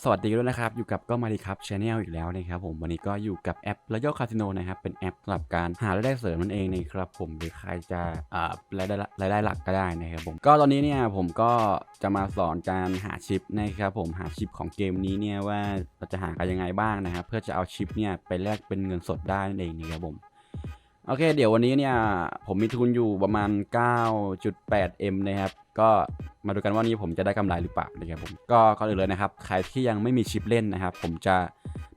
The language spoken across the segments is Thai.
สวัสดีด้วยนะครับ อยู่กับก็มาดีครับชาแนลอีกแล้วนะครับผมวันนี้ก็อยู่กับแอป Royal Casino นะครับ เป็นแอปสำหรับการหารายได้เสริมนั่นเองนะครับผมหรือใครจะอ่ารายได้รายได้หลักก็ได้นะครับผมก็ตอนนี้เนี่ยผมก็จะมาสอนการหาชิปนะครับผมหาชิปของเกมนี้เนี่ยว่าเราจะหากันยังไงบ้างนะครับเพื่อจะเอาชิปเนี่ยไปแลกเป็นเงินสดได้นั่นเองนะครับผม โอเค เดี๋ยววันนี้เนี่ยผมมีทุนอยู่ประมาณ 9.8M นะครับ ก็มาดูกันว่าวันนี้ผมจะได้กำไรหรือเปล่านะครับผม ก็ก่อนอื่นเลยนะครับ ใครที่ยังไม่มีชิปเล่นนะครับ ผมจะ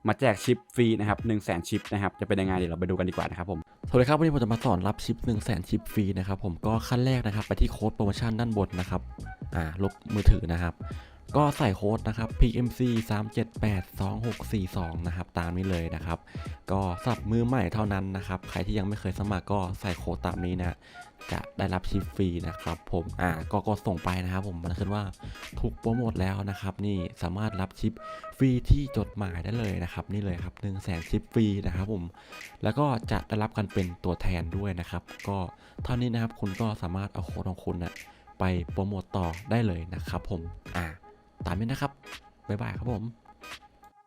มาแจกชิปฟรีนะครับ1 0 0 0 0แชิปนะครับ จะเป็นยังไงเดี๋ยวเราไปดูกันดีกว่านะครับผม สวัสดีครับวันนี้ผมจะมาสอนรับชิป1 0 0 0 0แชิปฟรีนะครับผม ก็ขั้นแรกนะครับ ไปที่โค้ดโปรโมชั่นด้านบนนะครับ อ่า ลบมือถือนะครับ ก็ใส่โค้ดนะครับ PMC 378 2642 นะครับ ตามนี้เลยนะครับ ก็สับมือใหม่เท่านั้นนะครับ ใครที่ยังไม่เคยสมัครก็ใส่โค้ดตามนี้นะจะได้รับชิปฟรีนะครับผมอ่าก็กดส่งไปนะครับผมมันขึ้นว่าถูกโปรโมทแล้วนะครับ นี่สามารถรับชิปฟรีที่จดหมายได้เลยนะครับ นี่เลยครับ1 0 0 0 0แสนชิปฟรีนะครับผมแล้วก็จะได้รับกันเป็นตัวแทนด้วยนะครับ ก็เท่านี้นะครับคุณก็สามารถเอาโค้ดของคุณนะไปโปรโมตต่อได้เลยนะครับผมอ่า ตามนี้นะครับ บ๊ายบายครับผม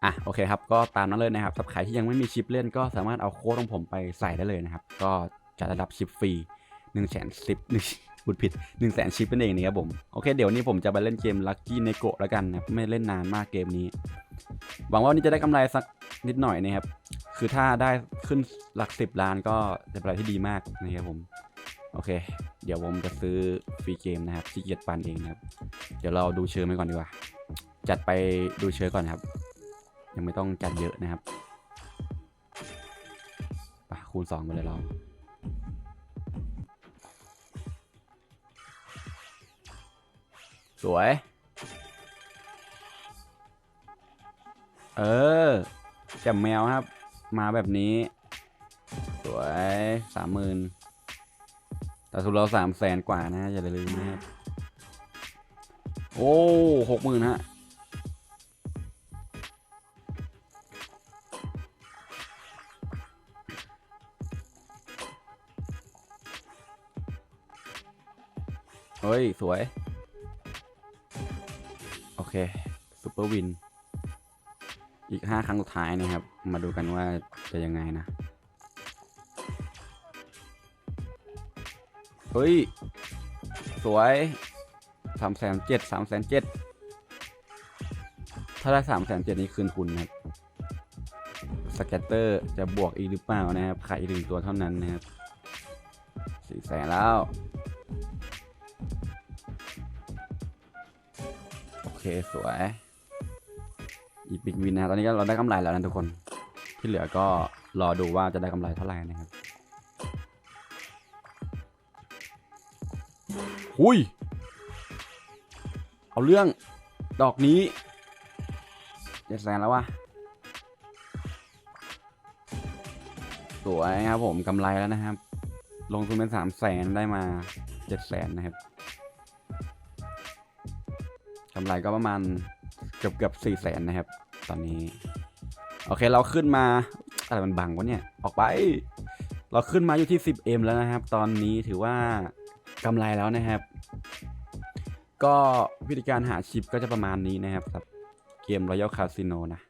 อะโอเคครับ ก็ตามนั้นเลยนะครับสำหรับใครที่ยังไม่มีชิปเล่นก็สามารถเอาโค้ดของผมไปใส่ได้เลยนะครับ ก็จะได้รับชิปฟรี1นึ่งแสนสิบหนึ่งพูดผิด1นึ่งแสนชิปนั่นเองนะครับผม โอเคเดี๋ยววนนี้ผมจะไปเล่นเกม Lucky n e g o แล้วกันนะครับไม่เล่นนานมากเกมนี้ หวังว่านี้จะได้กำไรสักนิดหน่อยนะครับ คือถ้าได้ขึ้นหลักสิบล้านก็จะเป็นอะไรที่ดีมากนะครับผม โอเค เดี๋ยวผมจะซื้อฟรีเกมนะครับขี้เกียจปันเองนะครับ เดี๋ยวเราดูเชิญไปก่อนดีกว่า จัดไปดูเชิญก่อนครับ ยังไม่ต้องจัดเยอะนะครับไปคูณสองไปเลยเราสวย เออจ่มแมวครับ มาแบบนี้ สวยสามหมื่นแต่ทุนเราสามแสนกว่านะอย่าลืมนะครับ โอ้หกหมื่นฮะเฮ้ย สวย โอเคซูเปอร์วิน อีก 5 ครั้งสุดท้ายนะครับ มาดูกันว่าจะยังไงนะ เฮ้ย สวย สามแสนเจ็ดสามแสนเจ็ดถ้าได้สามแสนเจ็ดนี้คืนทุนนะครับสแกตเตอร์จะบวกอีกหรือเปล่านะครับขายอีกหนึ่งตัวเท่านั้นนะครับสี่แสนแล้ว โอเคสวย อีกบิ๊กวินนะตอนนี้ก็เราได้กำไรแล้วนะทุกคน ที่เหลือก็รอดูว่าจะได้กำไรเท่าไหร่นะครับหุย เอาเรื่องดอกนี้เจ็ดแสนแล้ววะสวยครับผมกำไรแล้วนะครับ ลงทุนเป็นสามแสนได้มาเจ็ดแสนนะครับกำไรก็ประมาณเกือบเกือบสี่แสนนะครับ ตอนนี้ โอเคเราขึ้นมาอะไรมันบังวะเนี่ย ออกไป เราขึ้นมาอยู่ที่ 10M แล้วนะครับ ตอนนี้ถือว่ากำไรแล้วนะครับ ก็วิธีการหาชิปก็จะประมาณนี้นะครับสำหรับเกม Royal Casino นะ